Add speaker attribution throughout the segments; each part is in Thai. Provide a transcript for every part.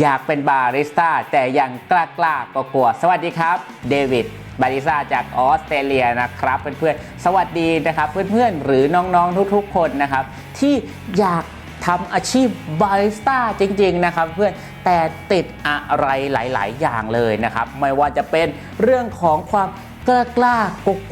Speaker 1: อยากเป็นบาริสต้าแต่ยังกล้ากล้าก็กลัวสวัสดีครับ เดวิดบาริสต้าจากออสเตรเลียนะครับเพื่อนๆสวัสดีนะครับเพื่อนๆหรือน้องๆทุกๆคนนะครับ ที่อยากทำอาชีพบาริสต้าจริงๆนะครับเพื่อนแต่ติดอะไรหลายๆ อย่างเลยนะครับ ไม่ว่าจะเป็นเรื่องของความกล้ากล้า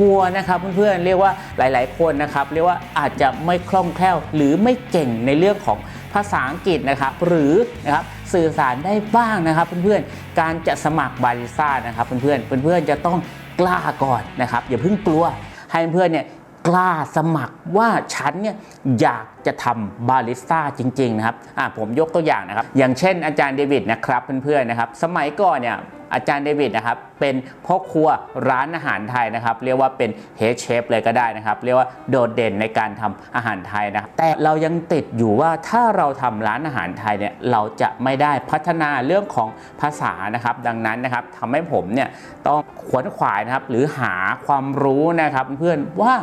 Speaker 1: กลัวนะครับเพื่อนๆเรียกว่าหลาย ๆ คนนะครับ เรียกว่าอาจจะไม่คล่องแคล่วหรือไม่เก่งในเรื่องของ ภาษาอังกฤษนะครับหรือนะครับสื่อสารได้บ้างนะครับ เพื่อนๆการจะสมัครบาริซ่านะครับเพื่อนๆเพื่อนๆจะต้องกล้าก่อนนะครับ อย่าเพิ่งกลัวให้เพื่อนเนี่ยกล้าสมัครว่าฉันเนี่ยอยากจะทำบาริสต้าจริง ๆ นะครับอ่าผมยกตัวอย่างนะครับ อย่างเช่นอาจารย์เดวิดนะครับเพื่อนๆนะครับ สมัยก่อนเนี่ย อาจารย์เดวิดนะครับเป็นพ่อครัวร้านอาหารไทยนะครับ เรียกว่าเป็นเฮดเชฟเลยก็ได้นะครับ เรียกว่าโดดเด่นในการทำอาหารไทยนะครับแต่เรายังติดอยู่ว่าถ้าเราทำร้านอาหารไทยเนี่ยเราจะไม่ได้พัฒนาเรื่องของภาษานะครับ ดังนั้นนะครับทำให้ผมเนี่ยต้องขวนขวายนะครับหรือหาความรู้นะครับเพื่อนว่า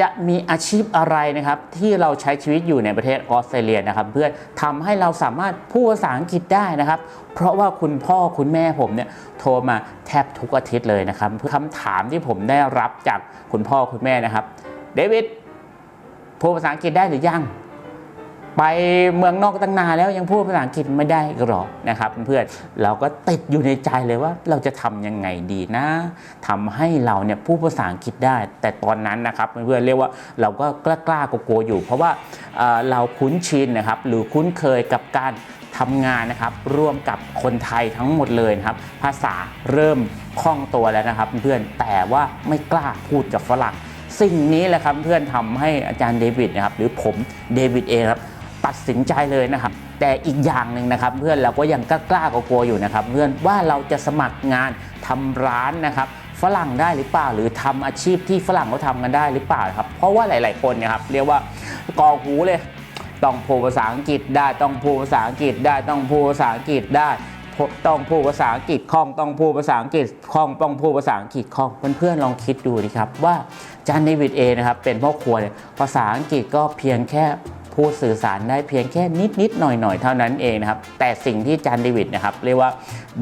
Speaker 1: จะมีอาชีพอะไรนะครับที่เราใช้ชีวิตอยู่ในประเทศออสเตรเลียนะครับ เพื่อทำให้เราสามารถพูดภาษาอังกฤษได้นะครับ เพราะว่าคุณพ่อคุณแม่ผมเนี่ยโทรมาแทบทุกอาทิตย์เลยนะครับคำถามที่ผมได้รับจากคุณพ่อคุณแม่นะครับเดวิดพูดภาษาอังกฤษได้หรือยัง ไปเมืองนอกตั้งนานแล้วยังพูดภาษาอังกฤษไม่ได้หรอกนะครับเพื่อนเราก็ติดอยู่ในใจเลยว่าเราจะทำยังไงดีนะทำให้เราเนี่ยพูดภาษาอังกฤษได้ แต่ตอนนั้นนะครับเพื่อนเรียกว่าเราก็กล้ากล้ากลัวอยู่ เพราะว่าเเราคุ้นชินนะครับหรือคุ้นเคยกับการทำงานนะครับร่วมกับคนไทยทั้งหมดเลยนะครับ ภาษาเริ่มคล่องตัวแล้วนะครับ เพื่อนแต่ว่าไม่กล้าพูดกับฝรั่งสิ่งนี้แหละครับเพื่อนทำให้อาจารย์เดวิดนะครับหรือผมเดวิดเองครับ ตัดสินใจเลยนะครับ แต่อีกอย่างหนึ่งนะครับเพื่อนเราก็ยังกล้ากลัวอยู่นะครับเพื่อนว่าเราจะสมัครงานทำร้านนะครับฝรั่งได้หรือเปล่าหรือทำอาชีพที่ฝรั่งเขาทำกันได้หรือเปล่าครับเพราะว่าหลาย ๆ คนเนะครับเรียกว่ากอหูเลยต้องพูดภาษาอังกฤษได้ต้องพูดภาษาอังกฤษได้ต้องพูดภาษาอังกฤษได้ต้องพูดภาษาอังกฤษคล่องต้องพูดภาษาอังกฤษคล่องต้องพูดภาษาอังกฤษคล่องเพื่อนๆลองคิดดูดิครับว่าจานเดวิดเอนะครับเป็นพ่อครัวเนี่ยภาษาอังกฤษก็เพียงแค่ พูดสื่อสารได้เพียงแค่นิดๆหน่อยๆเท่านั้นเองนะครับ แต่สิ่งที่จานเดวิดนะครับ เรียกว่า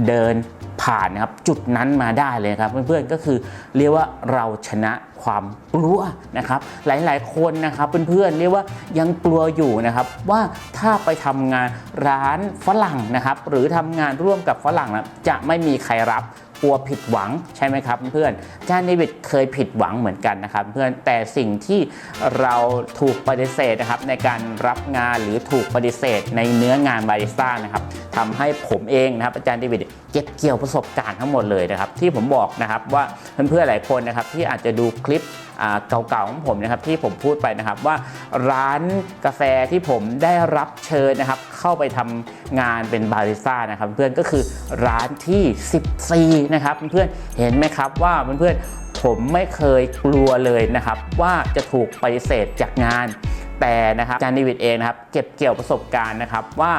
Speaker 1: เดินผ่านนะครับจุดนั้นมาได้เลยครับ เพื่อนๆก็คือเรียกว่าเราชนะความกลัวนะครับ หลายๆคนนะครับเพื่อนๆเรียกว่ายังกลัวอยู่นะครับ ว่าถ้าไปทำงานร้านฝรั่งนะครับ หรือทำงานร่วมกับฝรั่งนะจะไม่มีใครรับ กลัวผิดหวังใช่ไหมครับเพื่อนจานเดวิดเคยผิดหวังเหมือนกันนะครับเพื่อนแต่สิ่งที่เราถูกปฏิเสธนะครับในการรับงานหรือถูกปฏิเสธในเนื้องานบาริสต้านะครับทำให้ผมเองนะครับอาจารย์เดวิดเก็บเกี่ยวประสบการณ์ทั้งหมดเลยนะครับที่ผมบอกนะครับว่าเพื่อนๆหลายคนนะครับที่อาจจะดูคลิปเก่าๆของผมนะครับที่ผมพูดไปนะครับว่าร้านกาแฟที่ผมได้รับเชิญนะครับเข้าไปทำงานเป็นบาริสต้านะครับเพื่อนก็คือร้านที่ 14 นะครับเพื่อนๆเห็นไหมครับว่าเพื่อนๆ ผมไม่เคยกลัวเลยนะครับ ว่าจะถูกปฏิเสธจากงาน แต่นะครับอาจารย์นิวิดเองนะครับเก็บเกี่ยวประสบการณ์นะครับว่า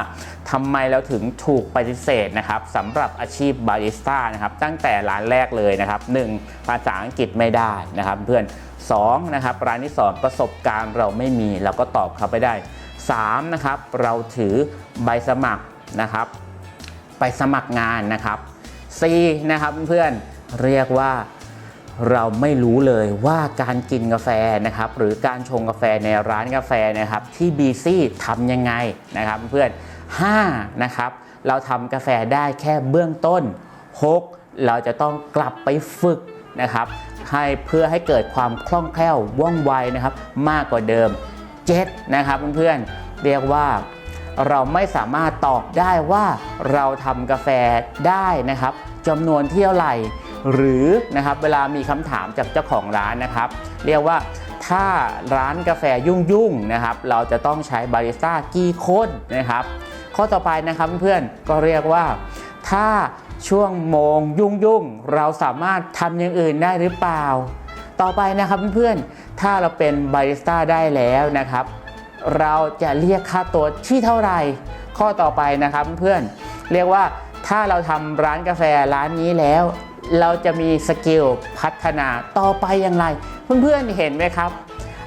Speaker 1: ทำไมเราถึงถูกปฏิเสธนะครับสำหรับอาชีพบาริสต้านะครับตั้งแต่ร้านแรกเลยนะครับหนึ่งภาษาอังกฤษไม่ได้นะครับ เพื่อนสองนะครับร้านที่สองประสบการณ์เราไม่มีเราก็ตอบเขาไปได้สามนะครับเราถือใบสมัครนะครับไปสมัครงานนะครับ C นะครับเพื่อนเรียกว่า เราไม่รู้เลยว่าการกินกาแฟนะครับหรือการชงกาแฟในร้านกาแฟนะครับที่ BC ทำยังไงนะครับเพื่อน5นะครับเราทำกาแฟได้แค่เบื้องต้น 6 เราจะต้องกลับไปฝึกนะครับให้เพื่อให้เกิดความคล่องแคล่วว่องไวนะครับมากกว่าเดิม 7 นะครับเพื่อนๆเรียกว่าเราไม่สามารถตอบได้ว่าเราทำกาแฟได้นะครับจำนวนที่เท่าไหร่ หรือนะครับเวลามีคำถามจากเจ้าของร้านนะครับ เรียกว่าถ้าร้านกาแฟยุ่งๆนะครับ เราจะต้องใช้บาริสต้ากี่คนนะครับ ข้อต่อไปนะครับเพื่อนๆก็เรียกว่า ถ้าช่วงโมงยุ่งๆเราสามารถทำอย่างอื่นได้หรือเปล่า ต่อไปนะครับเพื่อนๆถ้าเราเป็นบาริสต้าได้แล้วนะครับ เราจะเรียกค่าตัวที่เท่าไหร่ ข้อต่อไปนะครับเพื่อนเรียกว่าถ้าเราทำร้านกาแฟร้านนี้แล้ว เราจะมีสกิลพัฒนาต่อไปอย่างไร เพื่อนๆเห็นไหมครับ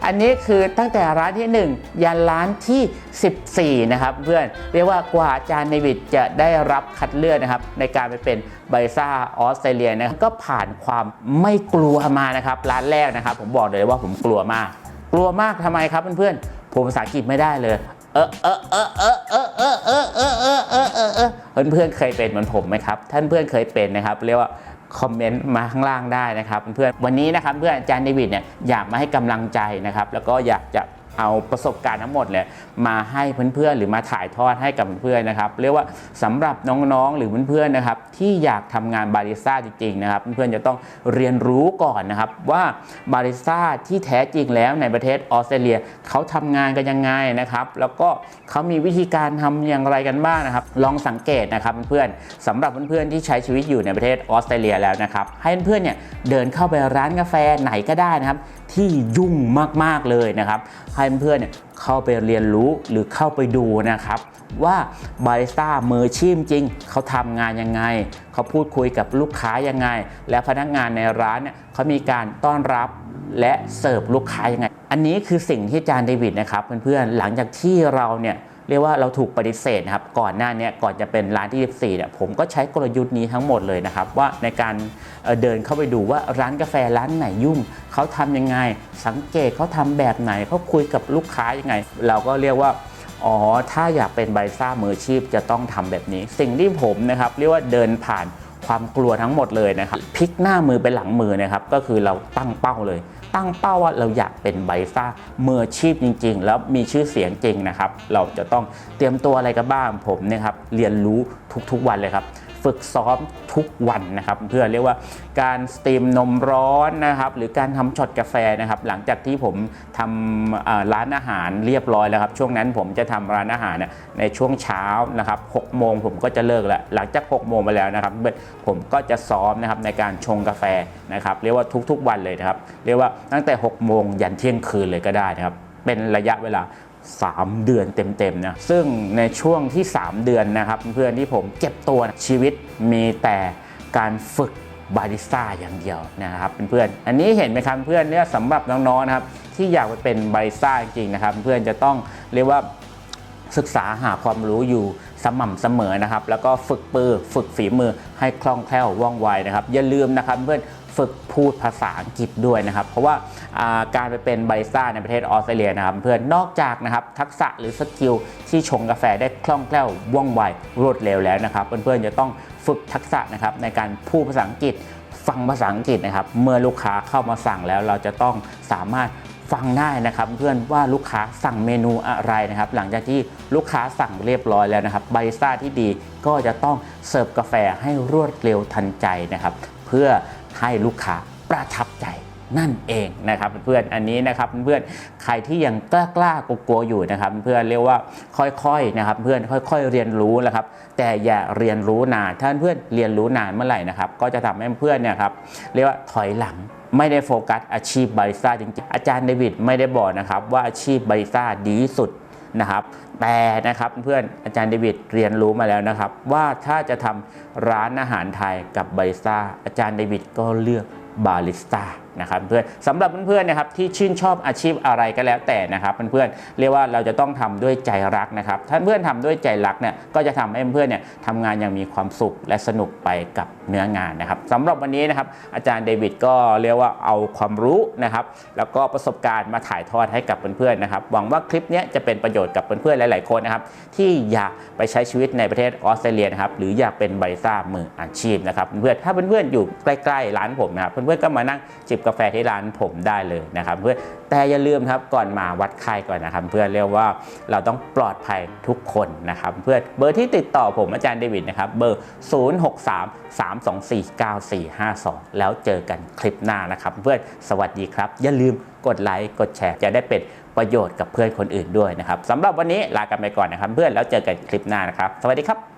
Speaker 1: อันนี้คือตั้งแต่ร้านที่ 1 ยันร้านที่ 14 นะครับ เพื่อนเรียกว่ากว่าอาจารย์เนวิดจะได้รับคัดเลือกนะครับ ในการไปเป็นไบซ่าออสเตรเลียนะก็ผ่านความไม่กลัวมานะครับ ร้านแรกนะครับ ผมบอกเลยว่าผมกลัวมาก กลัวมากทำไมครับเพื่อนๆผมภาษาอังกฤษไม่ได้เลยเออเออเออเออเออเออเออเออเออเออเออเออเพื่อนเคยเป็นเหมือนผมไหมครับ ท่านเพื่อนเคยเป็นนะครับ เรียกว่า คอมเมนต์มาข้างล่างได้นะครับเพื่อนๆวันนี้นะครับเพื่อนอาจารย์เดวิดเนี่ยอยากมาให้กำลังใจนะครับแล้วก็อยากจะ เอาประสบการณ์ทั้งหมดเลยมาให้เพื่อนๆ หรือมาถ่ายทอดให้กับเพื่อนๆนะครับเรียกว่าสำหรับน้องๆหรือเพื่อนๆนะครับที่อยากทำงานบาริสต้าจริงๆนะครับเพื่อนๆจะต้องเรียนรู้ก่อนนะครับว่าบาริสต้าที่แท้จริงแล้วในประเทศออสเตรเลียเขาทำงานกันยังไงนะครับแล้วก็เขามีวิธีการทำอย่างไรกันบ้างนะครับ ลองสังเกตนะครับเพื่อนๆสำหรับเพื่อนๆที่ใช้ชีวิตอยู่ในประเทศออสเตรเลียแล้วนะครับให้เพื่อนๆเนี่ยเดินเข้าไปร้านกาแฟไหนก็ได้นะครับที่ยุ่งมากๆเลยนะครับให้เพื่อนๆเนี่ยเข้าไปเรียนรู้หรือเข้าไปดูนะครับ ว่าบาริสต้ามือชีพจริง เขาทำงานยังไง เขาพูดคุยกับลูกค้ายังไง และพนักงานในร้านเนี่ยเขามีการต้อนรับและเสิร์ฟลูกค้ายังไง อันนี้คือสิ่งที่อาจารย์เดวิดนะครับเพื่อนๆหลังจากที่เราเนี่ย เรียกว่าเราถูกปฏิเสธนะครับก่อนหน้านี้ก่อนจะเป็นร้านที่14เนี่ยผมก็ใช้กลยุทธ์นี้ทั้งหมดเลยนะครับว่าในการเดินเข้าไปดูว่าร้านกาแฟร้านไหนยุ่งเขาทำยังไง สังเกตเขาทำแบบไหนเขาคุยกับลูกค้ายังไง เราก็เรียกว่าอ๋อ ถ้าอยากเป็นไบซ่ามืออาชีพจะต้องทำแบบนี้ สิ่งที่ผมนะครับเรียกว่าเดินผ่าน ความกลัวทั้งหมดเลยนะครับพลิกหน้ามือไปหลังมือนะครับก็คือเราตั้งเป้าเลย ตั้งเป้าว่าเราอยากเป็นไบซ่ามืออาชีพจริง ๆ แล้วมีชื่อเสียงจริงนะครับ เราจะต้องเตรียมตัวอะไรกันบ้างผมเนี่ยครับเรียนรู้ทุกๆวันเลยครับ ฝึกซ้อมทุกวันนะครับเพื่อเรียกว่าการสตรีมนมร้อนนะครับหรือการทำช็อตกาแฟนะครับหลังจากที่ผมทำร้านอาหารเรียบร้อยแล้วครับช่วงนั้นผมจะทำร้านอาหารในช่วงเช้านะครับ6โมงผมก็จะเลิกแล้วหลังจาก6โมงไปแล้วนะครับผมก็จะซ้อมนะครับในการชงกาแฟนะครับเรียกว่าทุกๆวันเลยนะครับเรียกว่าตั้งแต่6โมงยันเที่ยงคืนเลยก็ได้นะครับเป็นระยะเวลา 3 เดือนเต็มๆนะซึ่งในช่วงที่ 3 เดือนนะครับ เพื่อนที่ผมเก็บตัวนะชีวิตมีแต่การฝึกบาริสต้าอย่างเดียวนะครับเพื่อนๆอันนี้เห็นไหมครับเพื่อนเนี่ยสำหรับน้องๆนะครับที่อยากไปเป็นบาริสต้าจริงๆนะครับเพื่อนจะต้องเรียกว่าศึกษาหาความรู้อยู่สม่ำเสมอนะครับ แล้วก็ฝึกปือฝึกฝีมือให้คล่องแคล่วว่องไวนะครับ อย่าลืมนะครับเพื่อน ฝึกพูดภาษาอังกฤษด้วยนะครับ เพราะว่าการไปเป็นบาริสต้าในประเทศออสเตรเลียนะครับ เพื่อนนอกจากนะครับทักษะหรือสกิลที่ชงกาแฟได้คล่องแคล่วว่องไวรวดเร็วแล้วนะครับ เพื่อนๆจะต้องฝึกทักษะนะครับในการพูดภาษาอังกฤษฟังภาษาอังกฤษนะครับ เมื่อลูกค้าเข้ามาสั่งแล้วเราจะต้องสามารถฟังได้นะครับ เพื่อนว่าลูกค้าสั่งเมนูอะไรนะครับ หลังจากที่ลูกค้าสั่งเรียบร้อยแล้วนะครับบาริสต้าที่ดีก็จะต้องเสิร์ฟกาแฟให้รวดเร็วทันใจนะครับ เพื่อ ให้ลูกค้าประทับใจนั่นเองนะครับเพื่อนอันนี้นะครับเพื่อนใครที่ยังกล้ากล้ากลัวๆอยู่นะครับ เพื่อนเรียกว่าค่อยๆนะครับ เพื่อนค่อยๆเรียนรู้นะครับ แต่อย่าเรียนรู้นานถ้าเพื่อนเรียนรู้นานเมื่อไหร่นะครับ ก็จะทำให้เพื่อนเนี่ยครับเรียกว่าถอยหลังไม่ได้โฟกัสอาชีพบาริสต้าจริงๆ อาจารย์เดวิดไม่ได้บอกนะครับว่าอาชีพบาริสต้าดีสุด นะครับแต่นะครับเพื่อนอาจารย์เดวิดเรียนรู้มาแล้วนะครับ ว่าถ้าจะทำร้านอาหารไทยกับบาริสต้าอาจารย์เดวิดก็เลือกบาริสต้า นะครับเพื่อนสำหรับเพื่อนๆนะครับที่ชื่นชอบอาชีพอะไรก็แล้วแต่นะครับเพื่อนๆเรียกว่าเราจะต้องทำด้วยใจรักนะครับถ้าเพื่อนทำด้วยใจรักเนี่ยก็จะทำให้เพื่อนเนี่ยทำงานอย่างมีความสุขและสนุกไปกับเนื้องานนะครับสำหรับวันนี้นะครับอาจารย์เดวิดก็เรียกว่าเอาความรู้นะครับแล้วก็ประสบการณ์มาถ่ายทอดให้กับเพื่อนๆนะครับหวังว่าคลิปนี้จะเป็นประโยชน์กับเพื่อนๆหลาย ๆคนนะครับที่อยากไปใช้ชีวิตในประเทศออสเตรเลียนะครับหรืออยากเป็นบาริสต้ามืออาชีพนะครับเพื่อนๆถ้าเพื่อนๆอยู่ใกล้ๆร้านผมนะครับเพื่อนๆก็มานั่งจิบกาแฟที่ร้านผมได้เลยนะครับเพื่อแต่อย่าลืมครับก่อนมาวัดไข้ก่อนนะครับเพื่อนเรียกว่าเราต้องปลอดภัยทุกคนนะครับเพื่อเบอร์ที่ติดต่อผมอาจารย์เดวิดนะครับเบอร์ 0633249452 แล้วเจอกันคลิปหน้านะครับเพื่อนสวัสดีครับ อย่าลืมกดไลค์กดแชร์จะได้เป็นประโยชน์กับเพื่อนคนอื่นด้วยนะครับสำหรับวันนี้ลากันไปก่อนนะครับ เพื่อนแล้วเจอกันคลิปหน้านะครับ สวัสดีครับ